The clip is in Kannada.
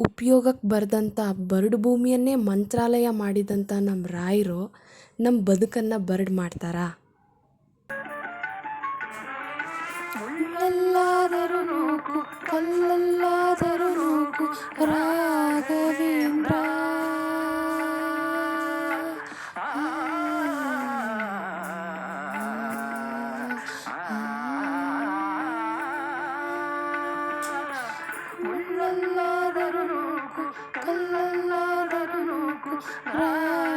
ಉಪಯೋಗಕ್ಕೆ ಬರೆದಂಥ ಬರಡು ಭೂಮಿಯನ್ನೇ ಮಂತ್ರಾಲಯ ಮಾಡಿದಂಥ ನಮ್ಮ ರಾಯರು ನಮ್ಮ ಬದುಕನ್ನು ಬರಡು ಮಾಡ್ತಾರಾ? ನೂಕು